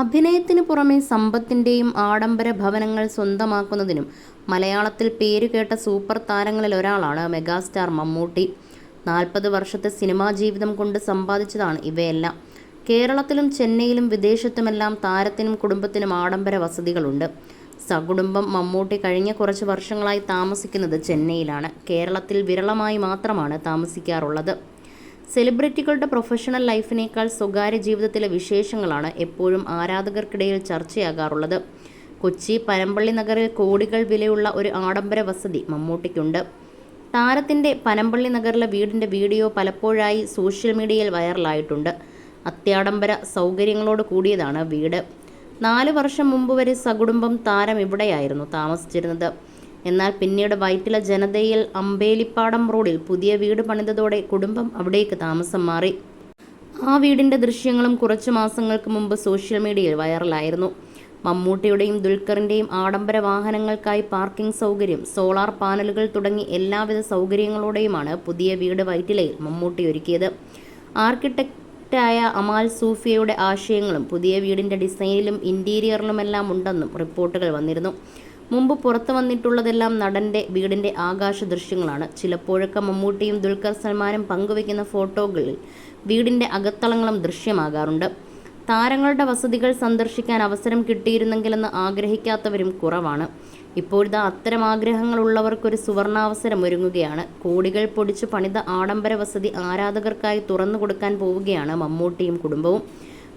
അഭിനയത്തിന് പുറമെ സമ്പത്തിന്റെയും ആഡംബര ഭവനങ്ങൾ സ്വന്തമാക്കുന്നതിനും മലയാളത്തിൽ പേരുകേട്ട സൂപ്പർ താരങ്ങളിൽ ഒരാളാണ് മെഗാസ്റ്റാർ മമ്മൂട്ടി. നാൽപ്പത് വർഷത്തെ സിനിമാ ജീവിതം കൊണ്ട് സമ്പാദിച്ചതാണ് ഇവയെല്ലാം. കേരളത്തിലും ചെന്നൈയിലും വിദേശത്തുമെല്ലാം താരത്തിനും കുടുംബത്തിനും ആഡംബര വസതികളുണ്ട്. സകുടുംബം മമ്മൂട്ടി കഴിഞ്ഞ കുറച്ച് വർഷങ്ങളായി താമസിക്കുന്നത് ചെന്നൈയിലാണ്. കേരളത്തിൽ വിരളമായി മാത്രമാണ് താമസിക്കാറുള്ളത്. സെലിബ്രിറ്റികളുടെ പ്രൊഫഷണൽ ലൈഫിനേക്കാൾ സ്വകാര്യ ജീവിതത്തിലെ വിശേഷങ്ങളാണ് എപ്പോഴും ആരാധകർക്കിടയിൽ ചർച്ചയാകാറുള്ളത്. കൊച്ചി പനമ്പള്ളി നഗറിൽ കോടികൾ വിലയുള്ള ഒരു ആഡംബര വസതി മമ്മൂട്ടിക്കുണ്ട്. താരത്തിന്റെ പനമ്പള്ളി നഗറിലെ വീടിന്റെ വീഡിയോ പലപ്പോഴായി സോഷ്യൽ മീഡിയയിൽ വൈറലായിട്ടുണ്ട്. അത്യാഡംബര സൗകര്യങ്ങളോട് കൂടിയതാണ് വീട്. നാല് വർഷം മുമ്പ് വരെ സകുടുംബം താരം ഇവിടെയായിരുന്നു താമസിച്ചിരുന്നത്. എന്നാൽ പിന്നീട് വൈറ്റില ജനതയിൽ അമ്പേലിപ്പാടം റോഡിൽ പുതിയ വീട് പണിതതോടെ കുടുംബം അവിടേക്ക് താമസം മാറി. ആ വീടിന്റെ ദൃശ്യങ്ങളും കുറച്ച് മാസങ്ങൾക്ക് മുമ്പ് സോഷ്യൽ മീഡിയയിൽ വൈറലായിരുന്നു. മമ്മൂട്ടിയുടെയും ദുൽഖറിന്റെയും ആഡംബര വാഹനങ്ങൾക്കായി പാർക്കിംഗ് സൗകര്യം സോളാർ പാനലുകൾ തുടങ്ങി എല്ലാവിധ സൗകര്യങ്ങളോടെയുമാണ് പുതിയ വീട് വൈറ്റിലയിൽ മമ്മൂട്ടി ഒരുക്കിയത്. ആർക്കിടെക്റ്റായ അമാൽ സൂഫിയയുടെ ആശയങ്ങളും പുതിയ വീടിന്റെ ഡിസൈനിലും ഇന്റീരിയറിലുമെല്ലാം ഉണ്ടെന്നും റിപ്പോർട്ടുകൾ വന്നിരുന്നു. മുമ്പ് പുറത്തു വന്നിട്ടുള്ളതെല്ലാം നടന്റെ വീടിന്റെ ആകാശ ദൃശ്യങ്ങളാണ്. ചിലപ്പോഴൊക്കെ മമ്മൂട്ടിയും ദുൽഖർ സൽമാനും പങ്കുവയ്ക്കുന്ന ഫോട്ടോകളിൽ വീടിന്റെ അകത്തളങ്ങളും ദൃശ്യമാകാറുണ്ട്. താരങ്ങളുടെ വസതികൾ സന്ദർശിക്കാൻ അവസരം കിട്ടിയിരുന്നെങ്കിലെന്ന് ആഗ്രഹിക്കാത്തവരും കുറവാണ്. ഇപ്പോഴത്തെ അത്തരം ആഗ്രഹങ്ങളുള്ളവർക്കൊരു സുവർണാവസരം ഒരുങ്ങുകയാണ്. കോടികൾ പൊടിച്ച് പണിത ആഡംബര വസതി ആരാധകർക്കായി തുറന്നു കൊടുക്കാൻ പോവുകയാണ് മമ്മൂട്ടിയും കുടുംബവും.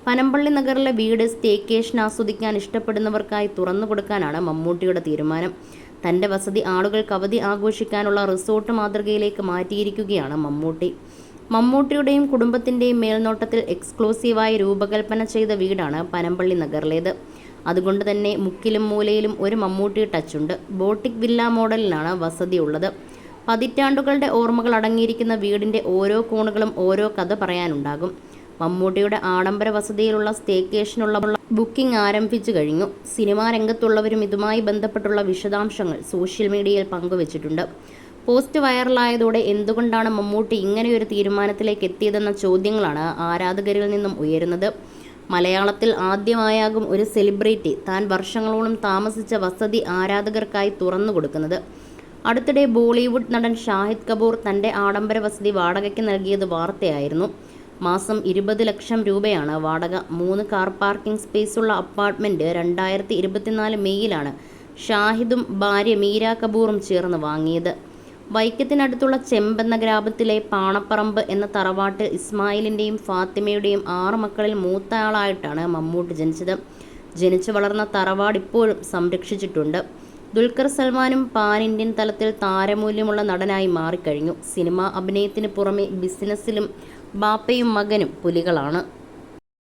പനമ്പള്ളി നഗറിലെ വീട് സ്റ്റേക്കേഷൻ ആസ്വദിക്കാൻ ഇഷ്ടപ്പെടുന്നവർക്കായി തുറന്നു കൊടുക്കാനാണ് മമ്മൂട്ടിയുടെ തീരുമാനം. തന്റെ വസതി ആളുകൾക്ക് അവധി ആഘോഷിക്കാനുള്ള റിസോർട്ട് മാതൃകയിലേക്ക് മാറ്റിയിരിക്കുകയാണ് മമ്മൂട്ടി. മമ്മൂട്ടിയുടെയും കുടുംബത്തിന്റെയും മേൽനോട്ടത്തിൽ എക്സ്ക്ലൂസീവായി രൂപകൽപ്പന ചെയ്ത വീടാണ് പനമ്പള്ളി നഗറിലേത്. അതുകൊണ്ട് തന്നെ മുക്കിലും മൂലയിലും ഒരു മമ്മൂട്ടി ടച്ചുണ്ട്. ബോട്ടിക് വില്ല മോഡലിലാണ് വസതി ഉള്ളത്. പതിറ്റാണ്ടുകളുടെ ഓർമ്മകൾ അടങ്ങിയിരിക്കുന്ന വീടിന്റെ ഓരോ കോണുകളും ഓരോ കഥ പറയാനുണ്ടാകും. മമ്മൂട്ടിയുടെ ആഡംബര വസതിയിലുള്ള സ്റ്റേക്കേഷനുള്ള ബുക്കിംഗ് ആരംഭിച്ചു കഴിഞ്ഞു. സിനിമാ രംഗത്തുള്ളവരും ഇതുമായി ബന്ധപ്പെട്ടുള്ള വിശദാംശങ്ങൾ സോഷ്യൽ മീഡിയയിൽ പങ്കുവച്ചിട്ടുണ്ട്. പോസ്റ്റ് വൈറലായതോടെ എന്തുകൊണ്ടാണ് മമ്മൂട്ടി ഇങ്ങനെയൊരു തീരുമാനത്തിലേക്ക് എത്തിയതെന്ന ചോദ്യങ്ങളാണ് ആരാധകരിൽ നിന്നും ഉയരുന്നത്. മലയാളത്തിൽ ആദ്യമായാകും ഒരു സെലിബ്രിറ്റി താൻ വർഷങ്ങളോളം താമസിച്ച വസതി ആരാധകർക്കായി തുറന്നു കൊടുക്കുന്നത്. അടുത്തിടെ ബോളിവുഡ് നടൻ ഷാഹിദ് കപൂർ തന്റെ ആഡംബര വസതി വാടകയ്ക്ക് നൽകിയത് വാർത്തയായിരുന്നു. മാസം ഇരുപത് ലക്ഷം രൂപയാണ് വാടക. മൂന്ന് കാർ പാർക്കിംഗ് സ്പേസുള്ള അപ്പാർട്ട്മെന്റ് രണ്ടായിരത്തി ഇരുപത്തിനാല് മെയ്യിലാണ് ഷാഹിദും ഭാര്യ മീര കപൂറും ചേർന്ന് വാങ്ങിയത്. വൈക്കത്തിനടുത്തുള്ള ചെമ്പെന്ന ഗ്രാമത്തിലെ പാണപ്പറമ്പ് എന്ന തറവാട്ടിൽ ഇസ്മായിലിന്റെയും ഫാത്തിമയുടെയും ആറ് മക്കളിൽ മൂത്തയാളായിട്ടാണ് മമ്മൂട്ട് ജനിച്ചത്. ജനിച്ചു വളർന്ന തറവാട് ഇപ്പോഴും സംരക്ഷിച്ചിട്ടുണ്ട്. ദുൽഖർ സൽമാനും പാൻ ഇന്ത്യൻ തലത്തിൽ താരമൂല്യമുള്ള നടനായി മാറിക്കഴിഞ്ഞു. സിനിമാ അഭിനയത്തിന് പുറമെ ബിസിനസ്സിലും ബാപ്പയും മകനും പുലികളാണ്.